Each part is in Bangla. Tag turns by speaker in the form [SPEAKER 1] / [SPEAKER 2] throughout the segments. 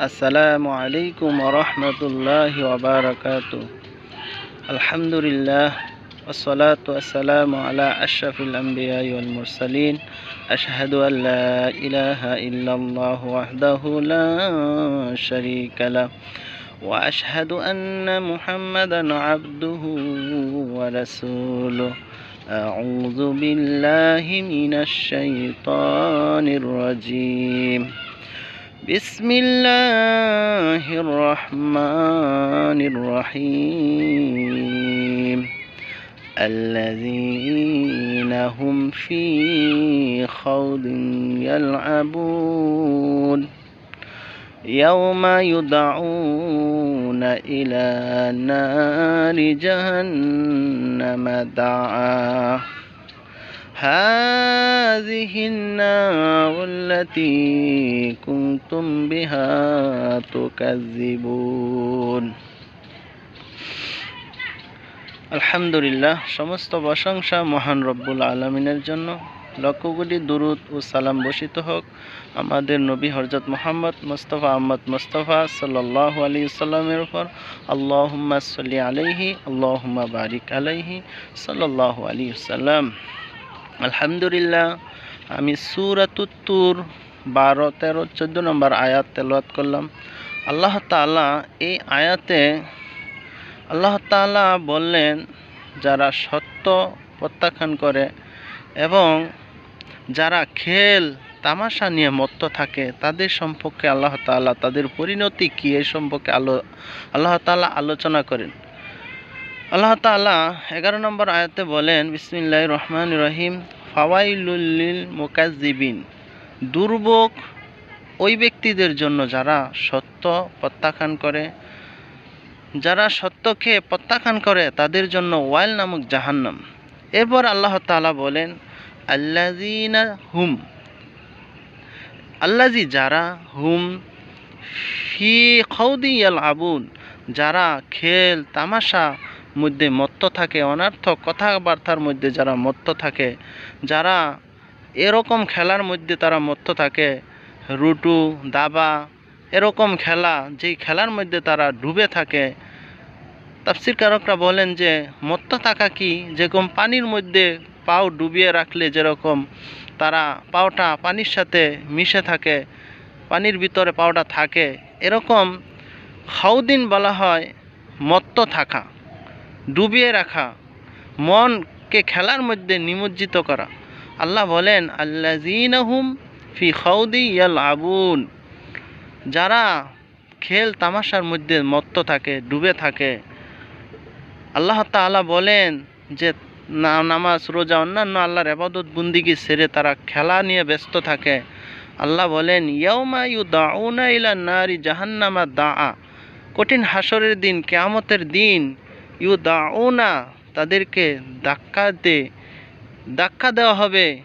[SPEAKER 1] السلام عليكم ورحمة الله وبركاته. الحمد لله والصلاة والسلام على أشرف الأنبياء والمرسلين. أشهد أن لا إله إلا الله وحده لا شريك له. وأشهد أن محمدا عبده ورسوله. أعوذ بالله من الشيطان الرجيم. بسم الله الرحمن الرحيم. الذين هم في خوض يلعبون. يوم يدعون إلى نار جهنم دعا. هذه النار التي كنتم بها تكذبون আলহামদুলিল্লাহ সমস্ত প্রশংসা মহান রব্বুল আলমিনের জন্য লক্ষ কোটি দুরুদ ও সালাম বসিত হোক আমাদের নবী হরজত মোহাম্মদ মুস্তফা আহমদ মুস্তফা সাল্লাহ আলী সাল্লামের উপর আল্লাহুম্মা সাল্লি আলাইহি আল্লাহুম্মা বারিক আলাইহি সাল্লাহ আলী সাল্লাম আলহামদুলিল্লাহ, আমি সুরাতুত্তুর বারো, তেরো, চোদ্দ নম্বর আয়াত তেলাওয়াত করলাম। আল্লাহ তাআলা এই আয়াতে, আল্লাহ তাআলা বললেন, যারা সত্য প্রত্যাখ্যান করে এবং যারা খেল, তামাশা নিয়ে মত্ত থাকে, তাদের সম্পর্কে আল্লাহ তাআলা, তাদের পরিণতি কী এই সম্পর্কে আলো, আল্লাহ তাআলা আলোচনা করেন। আল্লাহ তাআলা এগারো নম্বর আয়াতে বলেন বিসমিল্লাহ রহমান রহিম ফাওয়াইলুল্লিল মোকাজিবিন দুর্ভোগ ওই ব্যক্তিদের জন্য যারা সত্য প্রত্যাখ্যান করে, যারা সত্যকে প্রত্যাখ্যান করে, তাদের জন্য ওয়াইল নামক জাহান্নাম। এরপর আল্লাহ তাআলা বলেন আল্লাজিনা হুম। আল্লাজি যারা হুম, ফি খৌদি আল আবুন যারা খেল, তামাশা মধ্যে মত্ত থাকে, অনার্থক কথাবার্তার মধ্যে যারা মত্ত থাকে, যারা এরকম খেলার মধ্যে তারা মত্ত থাকে, রুটু, দাবা, এরকম খেলা যেই খেলার মধ্যে তারা ডুবে থাকে তাফসির কারকরা বলেন যে মত্ত থাকা কি? যেরকম পানির মধ্যে পাও ডুবিয়ে রাখলে যেরকম তারা পাওটা পানির সাথে মিশে থাকে, পানির ভিতরে পাওটা থাকে, এরকম খাউদিন বলা হয় মত্ত থাকা। ডুবিয়ে রাখা। মনকে খেলার মধ্যে নিমজ্জিত করা। আল্লাহ বলেন আল্লাজিনাহুম ফি খাউদি ইয়াল আবুন যারা খেল তামাশার মধ্যে মত্ত থাকে, ডুবে থাকে। আল্লাহ তাআলা বলেন যে, না, নামাজ, রোজা, অন্যান্য আল্লাহর আবাদত বুন্দিগি সেরে তারা খেলা নিয়ে ব্যস্ত থাকে। আল্লাহ বলেন, ইয়াউমা ইউ দাউনা ইলা নারি জাহান্নামা দা কঠিন হাসরের দিন, কেয়ামতের দিন ইউ দাউনা তাদেরকে ধাক্কাতে ধাক্কা দেওয়া হবে।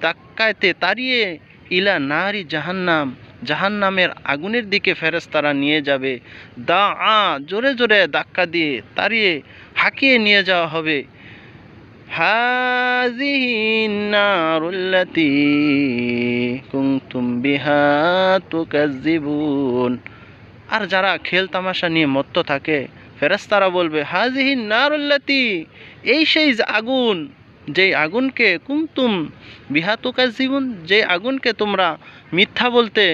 [SPEAKER 1] ধাক্কাতে তাড়িয়ে ইলা নারি জাহান্নাম, জাহান্নামের আগুনের দিকে ফেরেশতারা নিয়ে যাবে। দা আ জোরে জোরে ধাক্কা দিয়ে তাড়িয়ে হাঁকিয়ে নিয়ে যাওয়া হবে। আর যারা খেল তামাশা নিয়ে মত্ত থাকে ফেরেশতারা বলবে হাজিহি নারুল্লাতি, এই সেই আগুন, যেই আগুনকে কুমতুম বিহাতুকা জীবন যে আগুনকে তোমরা মিথ্যা বলতে,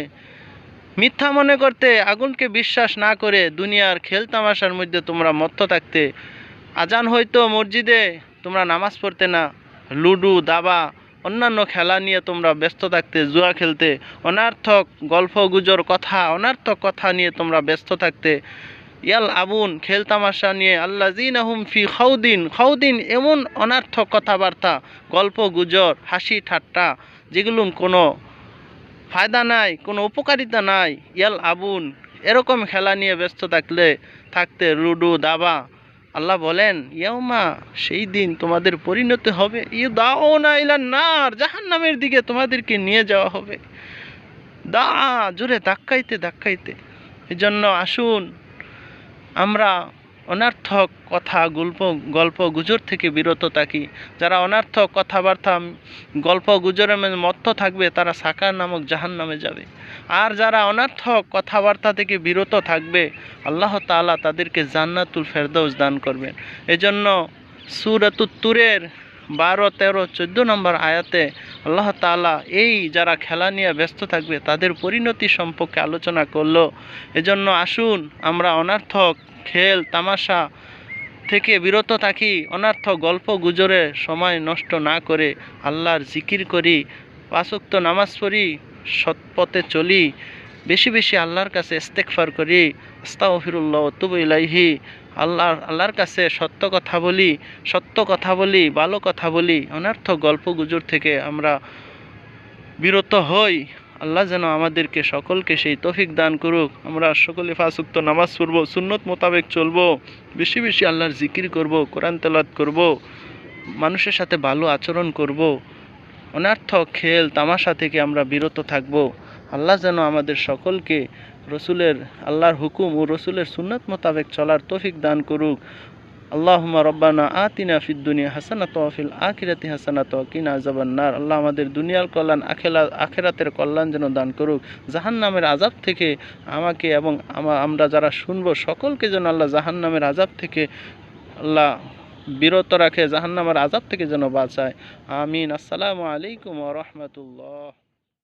[SPEAKER 1] মিথ্যা মনে করতে আগুনকে বিশ্বাস না করে দুনিয়ার খেল তামাশার মধ্যে তোমরা মত্ত থাকতে, আজান হয়তো মসজিদে তোমরা নামাজ পড়তে না, লুডু, দাবা, অন্যান্য খেলা নিয়ে তোমরা ব্যস্ত থাকতে, জুয়া খেলতে, অনার্থক গল্প গুজর কথা, অনার্থক কথা নিয়ে তোমরা ব্যস্ত থাকতে ইয়াল আবুন, খেল তামাশা নিয়ে আল্লাহ জিন আহুম ফি খাউদিন খাউদিন এমন অনার্থক কথাবার্তা, গল্প, গুজর, হাসি, ঠাট্টা, যেগুলো কোনো ফায়দা নাই, কোনো উপকারিতা নাই। ইয়াল আবুন, এরকম খেলা নিয়ে ব্যস্ত থাকলে, থাকতে লুডু, দাবা, আল্লাহ বলেন, ইয়াউমা, সেই দিন তোমাদের পরিণত হবে। ইউ দাও না ইলা নার, জাহান্নামের দিকে তোমাদেরকে নিয়ে যাওয়া হবে। দা, জোরে ধাক্কাইতে ধাক্কাইতে। এই জন্য আসুন আমরা অনার্থক কথা গল্প গল্প গুজর থেকে বিরত থাকি। যারা অনার্থক কথাবার্তা, গল্প গুজরের মত্ত থাকবে, তারা সাকার নামক জাহান নামে যাবে। আর যারা অনার্থক কথাবার্তা থেকে বিরত থাকবে, আল্লাহ তালা তাদেরকে জান্নাতুল ফেরদৌস দান করবেন। এজন্য সুরাতুত্তুরের বারো, তেরো, চোদ্দ নম্বর আয়াতে আল্লাহ তাআলা এই যারা খেলা নিয়ে ব্যস্ত থাকবে, তাদের পরিণতি সম্পর্কে আলোচনা করল। এজন্য আসুন আমরা অনার্থক খেল, তামাশা থেকে বিরত থাকি, অনার্থক গল্প গুজরে সময় নষ্ট না করে আল্লাহর জিকির করি পাঁচক্ত নামাজ পড়ি, সৎ পথে চলি। বেশি বেশি আল্লাহর কাছে ইস্তেকফার করি, আস্তাগফিরুল্লাহ তুবু ইলাইহি। আল্লাহ, আল্লাহর কাছে সত্য কথা বলি, সত্য কথা বলি, ভালো কথা বলি অনার্থ গল্প গুজর থেকে আমরা বিরত হই। আল্লাহ যেন আমাদেরকে সকলকে সেই তৌফিক দান করুক। আমরা সকলে ফাঁসুক্ত নামাজ পড়ব, সুন্নত মোতাবেক চলব, বেশি বেশি আল্লাহর জিকির করব, কোরআন তেলাত করব, মানুষের সাথে ভালো আচরণ করব অনার্থ খেল, তামাশা থেকে আমরা বিরত থাকব। আল্লাহ যেন আমাদের সকলকে রসুলের আল্লাহর হুকুম ও রসুলের সুন্নত মোতাবেক চলার তৌফিক দান করুক। আল্লাহুম্মা রব্বানা আতিনা ফিদ দুনিয়া হাসানাত ওয়া আখিরাতি হাসানা ওয়া কিনা আযাবান নার। আল্লাহ আমাদের দুনিয়ার কল্যাণ, আখেলা, আখেরাতের কল্যাণ যেন দান করুক। জাহান্নামের আযাব থেকে আমাকে এবং আমরা যারা শুনব সকলকে যেন আল্লাহ জাহান্নামের আযাব থেকে আল্লাহ বিরত রাখে, জাহান্নামের আযাব থেকে যেন বাঁচায়। আমিন। আসসালামু আলাইকুম রাহমাতুল্লাহ।